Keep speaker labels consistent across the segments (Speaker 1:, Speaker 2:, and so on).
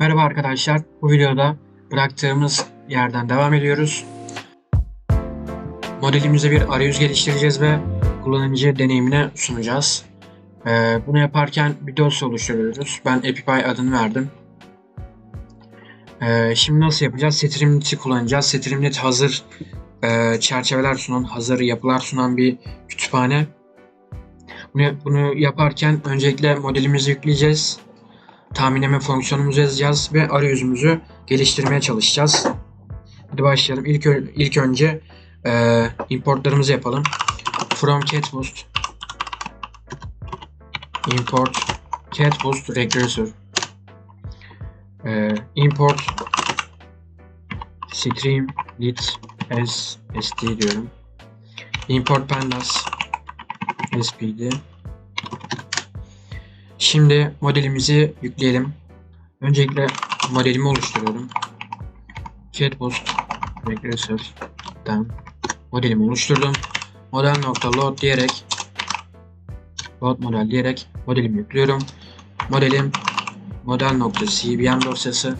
Speaker 1: Merhaba arkadaşlar. Bu videoda bıraktığımız yerden devam ediyoruz. Modelimize bir arayüz geliştireceğiz ve kullanıcı deneyimine sunacağız. Ee, bunu yaparken bir dosya oluşturuyoruz. Ben EpiPy adını verdim. Ee, şimdi nasıl yapacağız? Streamlit'i kullanacağız. Streamlit hazır e, çerçeveler sunan, hazır yapılar sunan bir kütüphane. Bunu yaparken öncelikle modelimizi yükleyeceğiz tahminleme fonksiyonumuzu yazacağız ve arayüzümüzü geliştirmeye çalışacağız. Hadi başlayalım. İlk, ilk önce e, importlarımızı yapalım. From catboost import catboost regressor e, import streamlit as st diyorum. Import pandas spd Şimdi modelimizi yükleyelim. Öncelikle modelimi oluşturuyorum. Catboost Regressor'dan modelimi oluşturdum. Model.load diyerek load model diyerek modelimi yüklüyorum. Modelim model.cbm dosyası.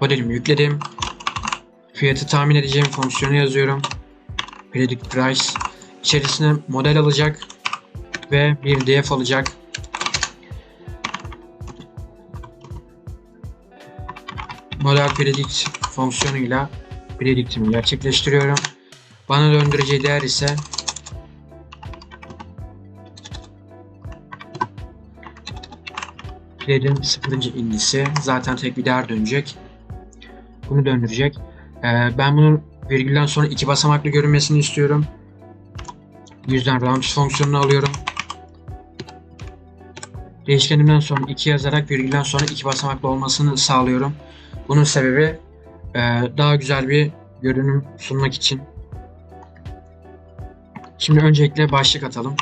Speaker 1: Modelimi yükledim. Fiyatı tahmin edeceğim fonksiyonu yazıyorum. Predict price içerisine model alacak ve bir df alacak. Model predict fonksiyonuyla predictimi gerçekleştiriyorum. Bana döndüreceği değer ise Play'in 0. indisi zaten tek bir değer dönecek. Bunu döndürecek. Ee, ben bunun virgülden sonra iki basamaklı görünmesini istiyorum. Yüzden round fonksiyonunu alıyorum. Değişkenimden sonra 2 yazarak virgülden sonra iki basamaklı olmasını sağlıyorum. Bunun sebebi e, daha güzel bir görünüm sunmak için. Şimdi öncelikle başlık atalım.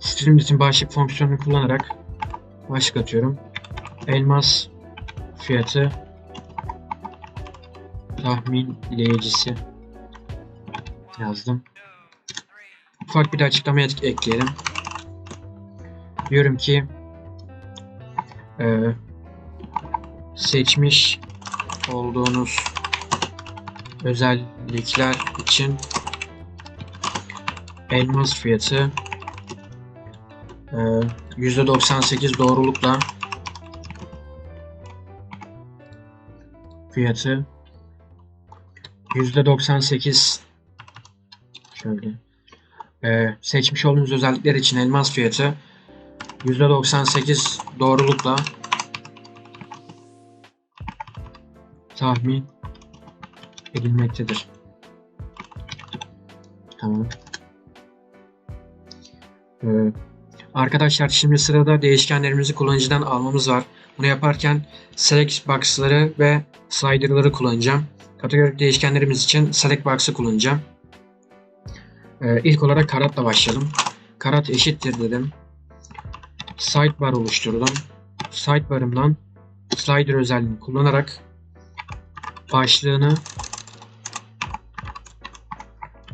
Speaker 1: Streamlit'in başlık fonksiyonunu kullanarak başlık atıyorum. Elmas fiyatı tahminleyicisi yazdım. Ufak bir de açıklama ek- ekleyelim. Diyorum ki e, seçmiş olduğunuz özellikler için elmas fiyatı e, %98 doğrulukla fiyatı %98 şöyle ee, seçmiş olduğunuz özellikler için elmas fiyatı %98 doğrulukla tahmin edilmektedir. Tamam. Ee, arkadaşlar şimdi sırada değişkenlerimizi kullanıcıdan almamız var. Bunu yaparken select box'ları ve slider'ları kullanacağım. Kategori değişkenlerimiz için select box'ı kullanacağım. Ee, ilk olarak karatla başlayalım. Karat eşittir dedim. Sidebar oluşturdum. Sidebar'ımdan slider özelliğini kullanarak başlığını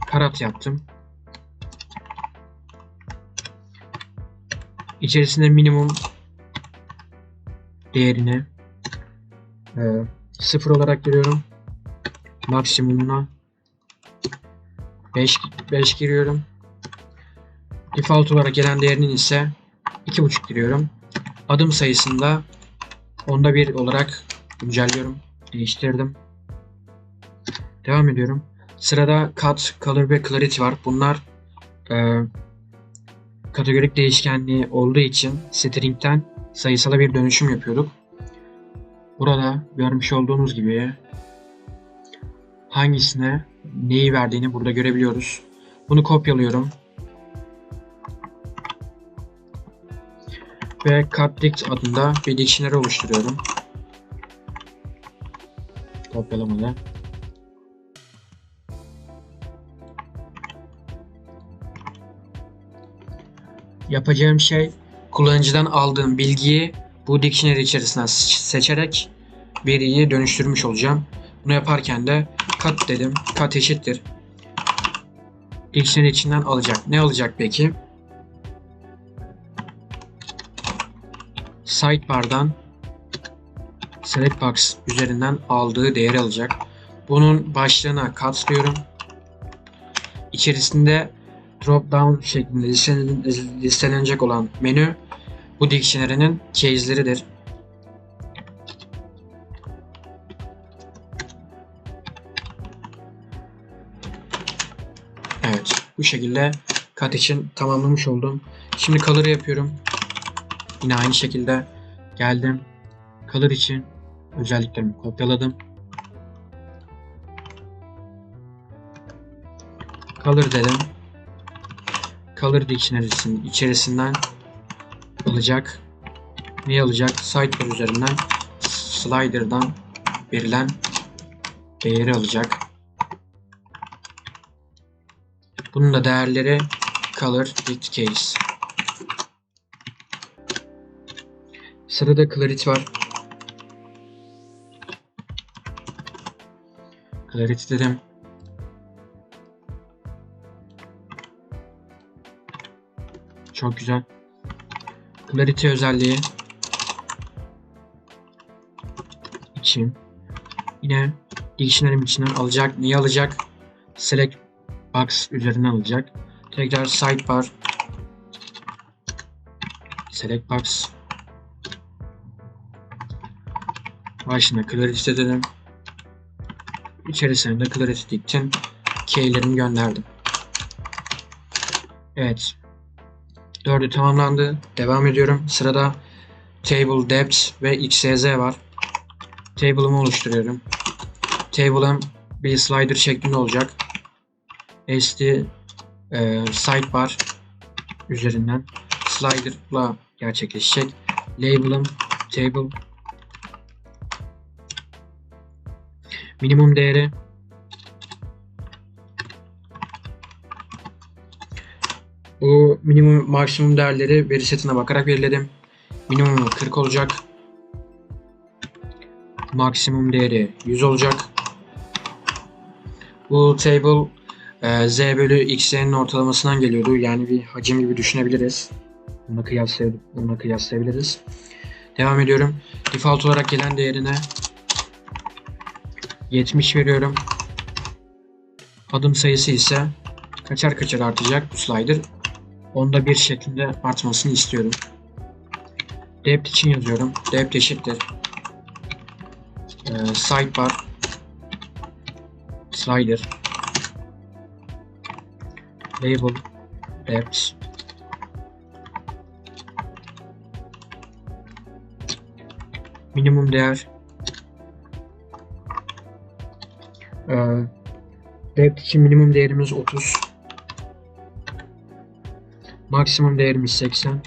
Speaker 1: karat yaptım. İçerisinde minimum değerini e, sıfır olarak giriyorum. Maksimumuna 5, 5 giriyorum. Default olarak gelen değerinin ise 2.5 giriyorum. Adım sayısında onda bir olarak güncelliyorum. Değiştirdim. Devam ediyorum. Sırada cut, color ve clarity var. Bunlar e, kategorik değişkenliği olduğu için string'den sayısala bir dönüşüm yapıyorduk. Burada görmüş olduğunuz gibi hangisine neyi verdiğini burada görebiliyoruz. Bunu kopyalıyorum. Ve cutdict adında bir dictionary oluşturuyorum. Kopyalamada. Yapacağım şey kullanıcıdan aldığım bilgiyi bu dictionary içerisinden seçerek veriyi dönüştürmüş olacağım. Bunu yaparken de cut dedim. Cut eşittir. Dictionary içinden alacak. Ne alacak peki? Sidebar'dan select box üzerinden aldığı değeri alacak. Bunun başlığına katlıyorum. İçerisinde drop down şeklinde listelen- listelenecek olan menü bu dictionary'nin case'leridir. Evet, bu şekilde kat için tamamlamış oldum. Şimdi color yapıyorum. Yine aynı şekilde geldim. Color için özelliklerimi kopyaladım. Color dedim. Color Dictionary'sinin içerisinden alacak. Ne alacak? Sidebar üzerinden slider'dan verilen değeri alacak. Bunun da değerleri color case. Sırada clarity var. Clarity dedim. Çok güzel. Clarity özelliği için yine dictionary'm içinden alacak. Neyi alacak? Select box üzerinden alacak. Tekrar sidebar select box başına clarity dedim. İçerisine de clarity dict'in key'lerini gönderdim. Evet. Dördü tamamlandı. Devam ediyorum. Sırada table depth ve xyz var. Table'ımı oluşturuyorum. Table'ım bir slider şeklinde olacak. SD e, sidebar üzerinden slider'la gerçekleşecek. Label'ım table minimum değeri Bu minimum maksimum değerleri veri setine bakarak belirledim. Minimum 40 olacak. Maksimum değeri 100 olacak. Bu table e, z bölü x'nin ortalamasından geliyordu. Yani bir hacim gibi düşünebiliriz. Bununla kıyaslayabiliriz. Devam ediyorum. Default olarak gelen değerine 70 veriyorum. Adım sayısı ise kaçar kaçar artacak bu slider. Onda bir şeklinde artmasını istiyorum. Depth için yazıyorum. Depth eşittir. Ee, sidebar slider label depth minimum değer ee, için minimum değerimiz 30 maksimum değerimiz 80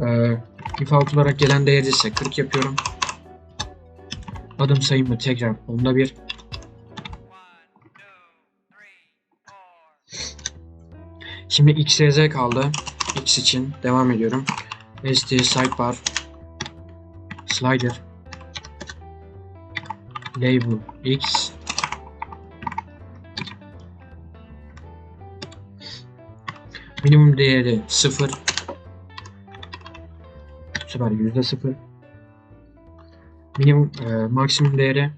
Speaker 1: ee, default olarak gelen değer ise 40 yapıyorum. Adım sayımı tekrar onda bir. Şimdi XYZ kaldı. X için devam ediyorum. SD sidebar slider label X. Minimum değeri 0 bu sefer yüzde 0 minimum e, maksimum değeri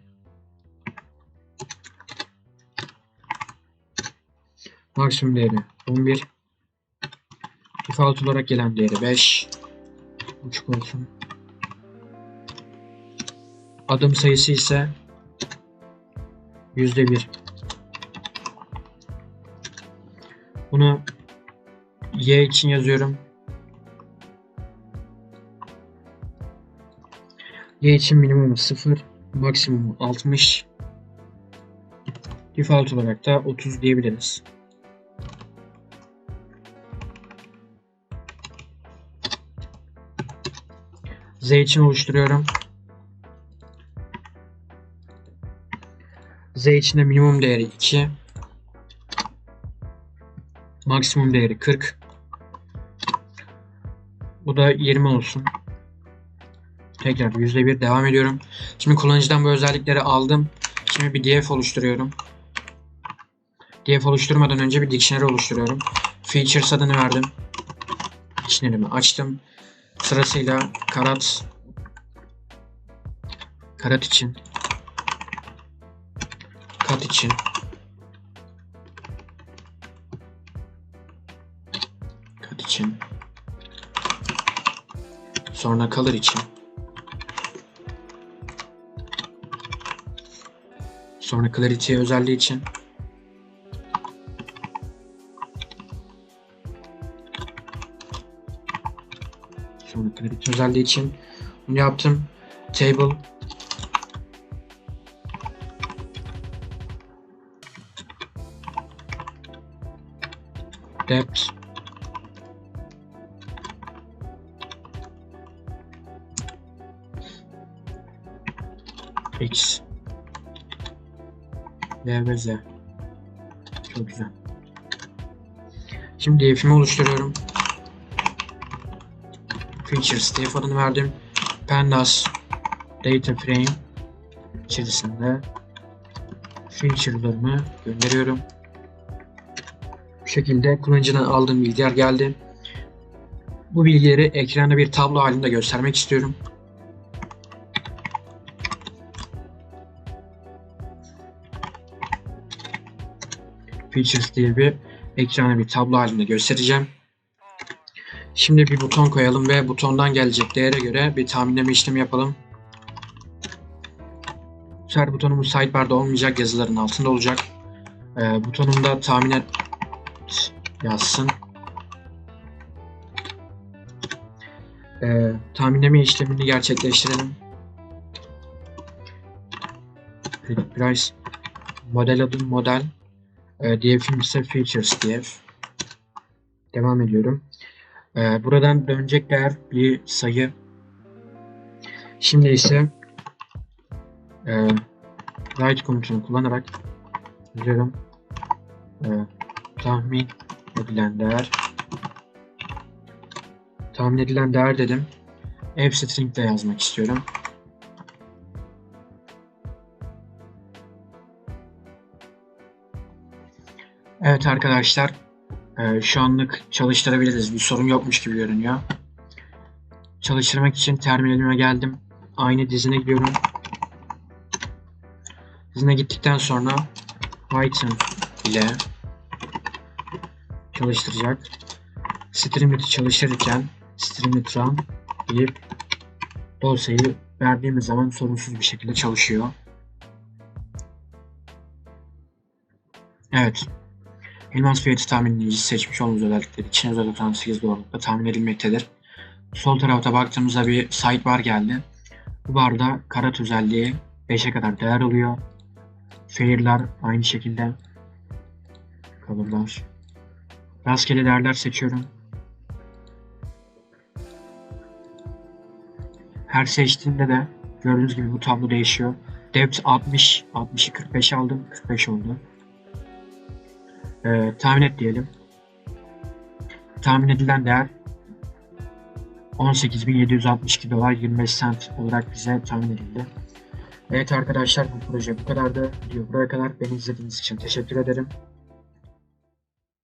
Speaker 1: maksimum değeri 11 default olarak gelen değeri 5 buçuk olsun. Adım sayısı ise yüzde bir. Bunu y için yazıyorum. Y için minimum 0 maksimum 60 default olarak da 30 diyebiliriz. Z için oluşturuyorum. Z için de minimum değeri 2. Maksimum değeri 40. Bu da 20 olsun. Tekrar %1 devam ediyorum. Şimdi kullanıcıdan bu özellikleri aldım. Şimdi bir df oluşturuyorum. df oluşturmadan önce bir dictionary oluşturuyorum. Features adını verdim. Dictionary'mi açtım. Sırasıyla karat karat için kat için. Kat için. Sonra color için. Sonra clarity özelliği için. Sonra clarity özelliği için. Bunu yaptım. Table depth. X. Y ve z. Çok güzel. Şimdi df'imi oluşturuyorum. Features. Df adını verdim. Pandas. Data frame. İçerisinde feature'larımı gönderiyorum şekilde kullanıcıdan aldığım bilgiler geldi. Bu bilgileri ekranda bir tablo halinde göstermek istiyorum. Features diye bir ekrana bir tablo halinde göstereceğim. Şimdi bir buton koyalım ve butondan gelecek değere göre bir tahminleme işlemi yapalım. Bu sefer butonumuz sidebar'da olmayacak yazıların altında olacak. Ee, butonumda tahmin et yazsın. Ee, tahminleme işlemini gerçekleştirelim. Predict price model adım model e, df'im ise features df devam ediyorum. Ee, buradan dönecek değer bir sayı. Şimdi ise e, write komutunu kullanarak yazıyorum. E, tahmin edilen değer tahmin edilen değer dedim. F string de yazmak istiyorum. Evet arkadaşlar e, şu anlık çalıştırabiliriz. Bir sorun yokmuş gibi görünüyor. Çalıştırmak için terminalime geldim. Aynı dizine gidiyorum. Dizine gittikten sonra Python ile çalıştıracak. Streamlit'i çalıştırırken Streamlit run deyip dosyayı verdiğimiz zaman sorunsuz bir şekilde çalışıyor. Evet. Elmas fiyatı tahminleyicisi seçmiş olduğumuz özellikleri için özel 98 doğrulukta tahmin edilmektedir. Sol tarafta baktığımızda bir sidebar geldi. Bu barda karat özelliği 5'e kadar değer alıyor. Fair'lar aynı şekilde. Color'lar. Rastgele değerler seçiyorum. Her seçtiğimde de gördüğünüz gibi bu tablo değişiyor. Depth 60, 60'ı 45 aldım, 45 oldu. Ee, tahmin et diyelim. Tahmin edilen değer 18.762 dolar 25 cent olarak bize tahmin edildi. Evet arkadaşlar bu proje bu kadardı. Video buraya kadar beni izlediğiniz için teşekkür ederim.